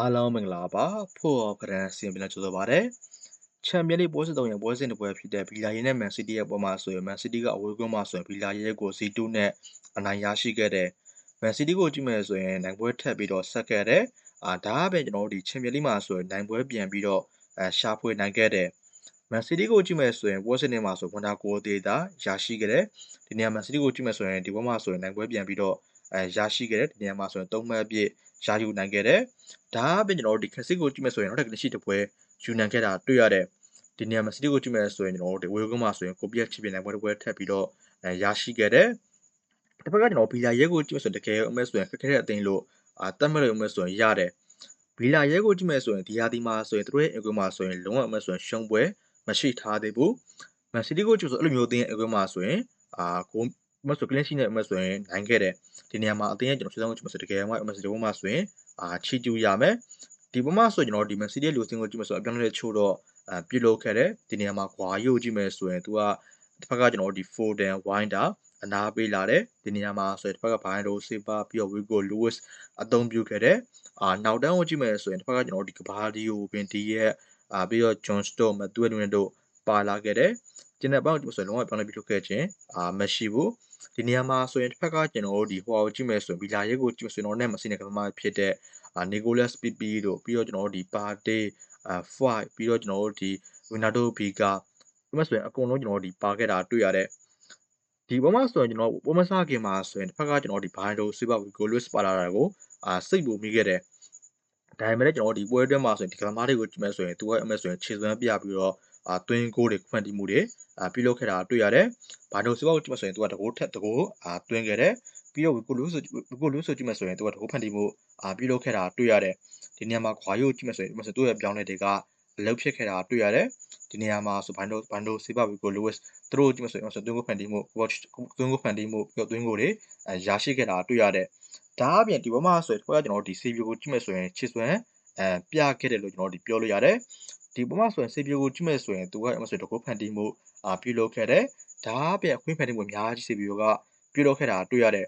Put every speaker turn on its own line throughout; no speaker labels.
အားလုံးမင်္ဂလာပါဖို့ဂရန်စီရင်ပြန်ကြိုဆိုပါရစေချန်ပီယံလိပွဲစစ်တုံးရဲ့ပွဲစဉ်တစ်ပွဲဖြစ်တဲ့ဗီလာရီနဲ့မန်စီးတီးရဲ့ပွဲမှာဆိုရင်မန်စီးတီးကအဝေးကွင်းမှာဆိုရင်ဗီလာရီရဲ့ကို Z2 နဲ့အနိုင်ရရှိခဲ့တယ်မန်စီးတီးကိုကြည့်မယ်ဆိုရင်နိုင်ပွဲထပ်ပြီးတော့ဆက်ခဲ့တယ်အာဒါအပြင်ကျွန်တော်တို့ဒီချန်ပီယံလိမှာဆိုရင်နိုင်ပွဲပြန်ပြီးတော့အဲရှာဖွေနိုင်ခဲ့တယ်မန်စီးတီးကိုကြည့်မယ်ဆိုရင်ပွဲစဉ်တွေမှာဆိုဝန်တာကိုဒေတာရရှိခဲ့တယ်ဒီနေရာမန်စီးတီးကိုကြည့်မယ်ဆိုရင်ဒီပွဲမှာဆိုရင်နိုင်ပွဲပြန်ပြီးတော့အဲရရှိခဲ့တယ်ဒီနေရာမှာဆိုရင်၃မှတ်အပြည့် ရယူနိုင်ခဲ့တယ်ဒါအပြင်ကျွန်တော်တို့ဒီခက်စစ်ကိုကြည့်မယ်ဆိုရင်နောက်ထပ်လက်ရှိတစ်ပွဲယူနိုင်ခဲ့တာတွေ့ရတယ်ဒီနေရာမှာစီးတီကိုကြည့်မယ်ဆိုရင်ကျွန်တော်တို့ဒီဝေကုန်းမှာဆိုရင်ကိုပြက်ချစ်ပြနိုင်ပွဲတစ်ပွဲထပ်ပြီးတော့အဲရရှိခဲ့တယ်တစ်ဖက်ကကျွန်တော်ဘီလာရဲကိုကြည့်မယ်ဆိုရင်တကယ်အမဲဆိုရင်ခက်ခဲတဲ့အသိန်းလို့အာတတ်မဲ့လို့အမဲဆိုရင်ရတယ်ဘီလာရဲကိုကြည့်မယ်ဆိုရင်ဒီဟာဒီမှာဆိုရင်သူတို့ရဲ့အကွင်းမှာဆိုရင်လုံးဝအမဲဆိုရင်ရှုံးပွဲမရှိထားသေးဘူးမန်စီးတီးကိုကြည့်ဆိုအဲ့လိုမျိုးအသင်းရဲ့အကွင်းမှာဆိုရင်အာကို မဆိုကလင်းရှိနေအမဲဆိုရင်နိုင်ခဲ့တယ်ဒီနေရာမှာအသင်းရဲ့ကျွန်တော်ရှင်းဆုံးကြည့်မယ်ဆိုတကယ်မှအမဲဆိုဒီဘက်မှာဆိုရင်အာချီကျူရမယ်ဒီဘက်မှာဆိုကျွန်တော်ဒီမန်စီးတီးရဲ့လူစင်းကိုကြည့်မယ်ဆိုအပြောင်းလဲချို့တော့အာပြုလုပ်ခဲ့တယ်ဒီနေရာမှာကွာရုပ်ကြည့်မယ်ဆိုရင်သူကတစ်ဖက်ကကျွန်တော်ဒီ Foden Winder အနာပေးလာတယ်ဒီနေရာမှာဆိုရင်တစ်ဖက်က Bayern Silva ပြီးတော့ Hugo Lewis အသုံးပြုခဲ့တယ်အာနောက်တန်းကိုကြည့်မယ်ဆိုရင်တစ်ဖက်ကကျွန်တော်ဒီကဘာဒီယိုပင်ဒီရဲ့အာပြီးတော့ John Stones မသွဲတွင်တို့ပါလာခဲ့တယ် ကျန်တဲ့ဘောက်ဆိုရင်လုံးဝပြောင်းလဲပြီးထုတ်ခဲ့ခြင်းအာမရှိဘူးဒီနေရာမှာဆိုရင်တစ်ဖက်ကကျွန်တော်တို့ဒီဟိုအောင်ကြည့်မယ်ဆိုရင်ဘီလာရဲကိုကြည့်မယ်ဆိုရင်တော့နဲ့မစင်းတဲ့ကမ္ဘာဖြစ်တဲ့အာနီကိုလက်စ်ပီပီတို့ပြီးတော့ကျွန်တော်တို့ဒီပါတေးအာ5ပြီးတော့ကျွန်တော်တို့ဒီဝီနာဒိုဘီကာဒီမှာဆိုရင်အကုန်လုံးကျွန်တော်တို့ဒီပါခဲ့တာတွေ့ရတဲ့ဒီဘုံမှာဆိုရင်ကျွန်တော်ဘုံမစားခင်မှာဆိုရင်တစ်ဖက်ကကျွန်တော်ဒီဘိုင်ဒိုစီဘဝီကိုလွစ်ပါလာတာကိုအာစိတ်ပူမိခဲ့တယ်ဒါပေမဲ့လည်းကျွန်တော်ဒီပွဲတွဲမှာဆိုရင်ဒီကလာမားတွေကိုကြည့်မယ်ဆိုရင်သူကအမဆိုရင်ခြေစွမ်းပြပြီးတော့ အာတွင်းကိုတွေဖွင့်တီးမှုတွေအာပြုလုပ်ခဲ့တာတွေ့ရတယ်။ဘာလို့စီဘကိုကြည့်မယ်ဆိုရင်သူကတကိုးထက်တကိုးအာတွင်းခဲ့တယ်။ပြီးတော့ဝီကိုလူးဆိုဝီကိုလူးဆိုကြည့်မယ်ဆိုရင်သူကတကိုးဖန်တီးမှုအာပြုလုပ်ခဲ့တာတွေ့ရတယ်။ဒီနေရာမှာခွာရုပ်ကြည့်မယ်ဆိုရင်ဒီမှာဆိုသူ့ရဲ့ပြောင်းလဲတွေကအလုပ်ဖြစ်ခဲ့တာတွေ့ရတယ်။ဒီနေရာမှာဆိုဘန်ဒိုဘန်ဒိုစီဘဝီကိုလူးစ်သူတို့ကြည့်မယ်ဆိုရင်ဆိုတွင်းကိုဖန်တီးမှုကိုတွင်းကိုဖန်တီးမှုပြီးတော့တွင်းကိုတွေအဲရရှိခဲ့တာတွေ့ရတယ်။ဒါအပြင်ဒီဘက်မှာဆိုရင်ဘက်ကကျွန်တော်တို့ဒီစီဗီကိုကြည့်မယ်ဆိုရင်ချစ်စွမ်းအဲပြခဲ့တယ်လို့ကျွန်တော်တို့ပြောလို့ရတယ် ဒီပုံမှန်ဆိုရင်စေပြိုကိုကြည့်မဲ့ဆိုရင်သူကအမဆိုတကုတ်ဖန်တီးမှုအာပြုလုပ်ခဲ့တယ်ဒါအပြင်အခွင့်ဖန်တီးမှုအများကြီးစေပြိုကပြုလုပ်ခဲ့တာတွေ့ရတယ်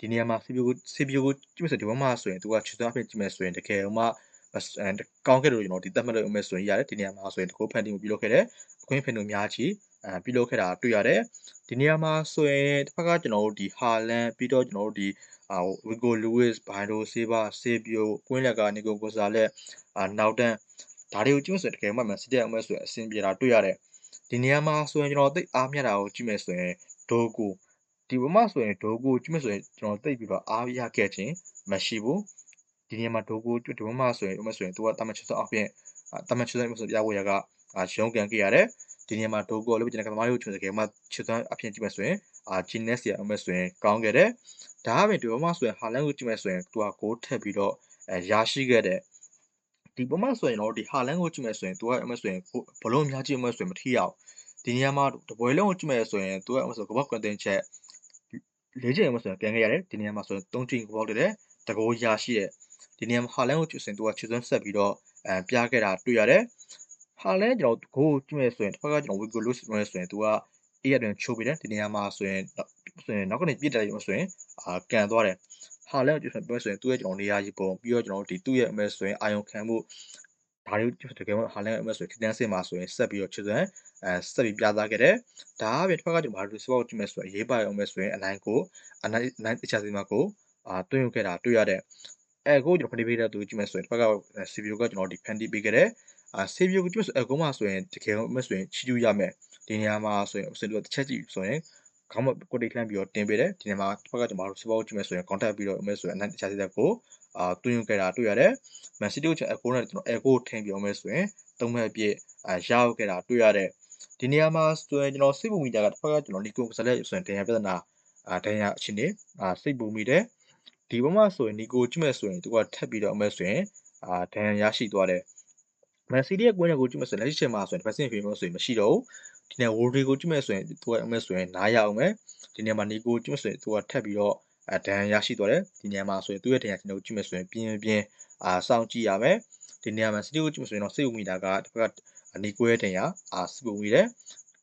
ဒီနေရာမှာစေပြိုကိုစေပြိုကိုကြည့်မဲ့ဆိုဒီဘက်မှာဆိုရင်သူကချစ်စွမ်းအဖြစ်ကြည့်မဲ့ဆိုရင်တကယ်မှကောင်းခဲ့တယ်လို့ကျွန်တော်ဒီတက်မှတ်လို့အမဲ့ဆိုရင်ရတယ်ဒီနေရာမှာဆိုရင်တကုတ်ဖန်တီးမှုပြုလုပ်ခဲ့တယ်အခွင့်ဖန်တီးမှုအများကြီးအဲပြုလုပ်ခဲ့တာတွေ့ရတယ်ဒီနေရာမှာဆိုရင်တစ်ဖက်ကကျွန်တော်တို့ဒီဟာလန်ပြီးတော့ကျွန်တော်တို့ဒီအာဝီဂိုလူးဝစ်ဘိုင်ဒိုဆေးဘာဆေဘီယိုကွင်းလက်ကနီကိုကိုဆာလက်အာနောက်တန်း ဒါတွေကိုကြည့်မယ်ဆိုရင်တကယ်မှမှစီတက်အောင်မယ်ဆိုရင်အဆင်ပြေတာတွေ့ရတယ်ဒီနေရာမှာဆိုရင်ကျွန်တော်သိအားမြတာကိုကြည့်မယ်ဆိုရင်ဒိုကူဒီဘမဆိုရင်ဒိုကူကြည့်မယ်ဆိုရင်ကျွန်တော်သိပြီးတော့အားရခဲ့ခြင်းမရှိဘူးဒီနေရာမှာဒိုကူဒီဘမဆိုရင်ဥမဆိုရင်သူကတမချစ်စောအပြင်တမချစ်စောဆိုပြဝရကရုံးကန်ခဲ့ရတယ်ဒီနေရာမှာဒိုကူလို့ကျွန်တော်ကသမားတို့ချွန်တကယ်မှချစ်စောအပြင်ကြည့်မယ်ဆိုရင်အာဂျင်းနက်စီအမဆိုရင်ကောင်းခဲ့တယ်ဒါအပြင်ဒီဘမဆိုရင်ဟာလန်ကိုကြည့်မယ်ဆိုရင်သူကဂိုးထက်ပြီးတော့အဲရရှိခဲ့တဲ့ ဒီပုံမှန်ဆိုရင်တော့ဒီဟာလန်ကိုကြည့်မယ်ဆိုရင်သူကအမဆိုရင်ဘလုံးအများကြီးအမဆိုရင်မထိရအောင်ဒီနေရာမှာတပွဲလုံးကိုကြည့်မယ်ဆိုရင်သူကအမဆိုကဘော့ကွန်တင်ချက်လေးချိန်အမဆိုရင်ပြန်ခဲ့ရတယ်ဒီနေရာမှာဆိုရင်၃ချိန်ကဘော့တယ်တကောရရှိတဲ့ဒီနေရာမှာဟာလန်ကိုကြည့်စင်သူကခြေစွမ်းဆက်ပြီးတော့အဲပြခဲ့တာတွေ့ရတယ်ဟာလန်ကျွန်တော်ကိုကြည့်မယ်ဆိုရင်တစ်ဖက်ကကျွန်တော်ဝီကိုလုစ်မယ်ဆိုရင်သူကအေးရတွင်ချိုးပြီးတယ်ဒီနေရာမှာဆိုရင်ဆိုရင်နောက်ကနေပြစ်တယ်ဆိုရင်အာကန်သွားတယ် ဟာလန်ကိုပြောဆိုရင်သူ့ရဲ့ကျွန်တော်နေရာကြီးပုံပြီးတော့ကျွန်တော်တို့ဒီသူ့ရဲ့အမဲဆိုရင်အာယုံခံမှုဒါတွေတကယ်လို့ဟာလန်ရဲ့အမဲဆိုရင်ခတန်းစင်မှာဆိုရင်ဆက်ပြီးတော့ချစ်စွမ်းအဲဆက်ပြီးပြသခဲ့တယ်ဒါအပြင်တစ်ဖက်ကကျွန်တော်ဘာလို့စပေါ့ကြည့်မယ်ဆိုရင်ရေးပါရုံပဲဆိုရင်အနိုင်ကိုအနိုင်အနိုင်တခြားစီမှာကိုအာတွင်းယူခဲ့တာတွေ့ရတဲ့အဲကိုကျွန်တော်ဖန်တီးပေးတဲ့သူကြည့်မယ်ဆိုရင်တစ်ဖက်က CPU ကကျွန်တော်ဒီဖန်တီးပေးခဲ့တယ်အာ CPU ကိုကြည့်မယ်ဆိုအကုန်းမှာဆိုရင်တကယ်လို့အမဲဆိုရင်ချီကျူးရမယ်ဒီနေရာမှာဆိုရင်စင်တူတစ်ချက်ကြည့်ဆိုရင် ခေါင်းမကိုတိတ်လှမ်းပြီးတော့တင်ပေးတယ်ဒီနေ့မှာတစ်ဖက်ကကျွန်တော်တို့စပေါကြည့်မယ်ဆိုရင် contact ပြီးတော့အမဲဆိုရင်အနိုင်တခြားစီသက်ကိုအာတွင်းယူခဲ့တာတွေ့ရတယ် Man City ကိုကျွန်တော် Echo နဲ့ကျွန်တော် Echo ထင်ပြောမယ်ဆိုရင်သုံးမဲ့အပြည့်အာရရောက်ခဲ့တာတွေ့ရတဲ့ဒီနေရာမှာဆိုရင်ကျွန်တော်စိတ်ပူမိတာကတစ်ဖက်ကကျွန်တော်နီကိုကစလက်ဆိုရင်ဒဏ်ရာပြဿနာအာဒဏ်ရာအချင်းနေအာစိတ်ပူမိတယ်ဒီဘက်မှာဆိုရင်နီကိုကြည့်မဲ့ဆိုရင်သူကထပ်ပြီးတော့အမဲဆိုရင်အာဒဏ်ရာရရှိသွားတယ်မန်စီးတီးရဲ့ကွင်းရက်ကိုကြည့်မယ်ဆိုရင်လက်ရှိချိန်မှာဆိုရင် defensive midfield ဆိုရင်မရှိတော့ဘူး ဒီနေ့ Rodri ကိုကြည့်မယ်ဆိုရင်သူကအမဲဆိုရင်နားရအောင်မယ်ဒီနေ့မှာ Nico ကြည့်မယ်ဆိုရင်သူကထပ်ပြီးတော့အဒဏ်ရရှိသွားတယ်ဒီနေရာမှာဆိုရင်သူ့ရဲ့ဒဏ်ရာကျွန်တော်ကြည့်မယ်ဆိုရင်ပြင်းပြင်းအာစောင့်ကြည့်ရမယ်ဒီနေရာမှာစီတီကိုကြည့်မယ်ဆိုရင်တော့စိတ်ဝင်မိတာကတစ်ဖက်ကနီကိုရဲ့ဒဏ်ရာအာစိတ်ဝင်မိတယ်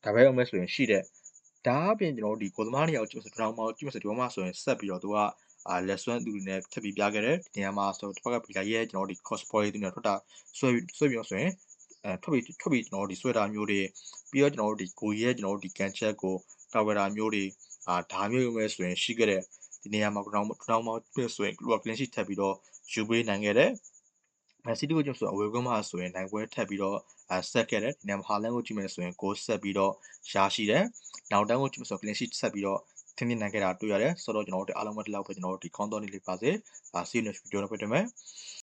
ဒါပဲအောင်မယ်ဆိုရင်ရှိတဲ့ဒါအပြင်ကျွန်တော်တို့ဒီကိုသမားနေရာကိုကြည့်မယ်ဆိုတော့မောင်ကြည့်မယ်ဆိုဒီဘက်မှာဆိုရင်ဆက်ပြီးတော့သူကအာလက်စွမ်းသူတွေနဲ့ထပ်ပြီးပြခဲ့တယ်ဒီနေရာမှာဆိုတစ်ဖက်ကဗီလာရဲ့ကျွန်တော်တို့ဒီ cross body သူနဲ့ထွက်တာဆွဲဆွဲပြောဆိုရင် အဲထွက်ပြီးထွက်ပြီးကျွန်တော်တို့ဒီဆွဲတာမျိုးတွေပြီးတော့ကျွန်တော်တို့ဒီကိုရဲ့ကျွန်တော်တို့ဒီကန်ချက်ကိုကာဝတာမျိုးတွေအာဒါမျိုးမျိုးပဲဆိုရင်ရှိခဲ့တဲ့ဒီနေရာမှာ ground ground မှာပြဆိုရင် club clean sheet ထပ်ပြီးတော့ယူပေးနိုင်ခဲ့တယ်မန်စီးတီးကိုကျဆိုအဝေကွန်းမှာဆိုရင်နိုင်ပွဲထပ်ပြီးတော့အဆက်ခဲ့တယ်ဒီနေ့မှာဟာလန်ကိုကြည့်မယ်ဆိုရင်ဂိုးဆက်ပြီးတော့ရရှိတယ်နောက်တန်းကိုကြည့်မယ်ဆိုရင် clean sheet ဆက်ပြီးတော့ထင်းထင်းနိုင်ခဲ့တာတွေ့ရတယ်ဆိုတော့ကျွန်တော်တို့အားလုံးပဲဒီလောက်ပဲကျွန်တော်တို့ဒီ count down လေးလေးပါစေအာ see you next video တော့ပြန်တွေ့မယ်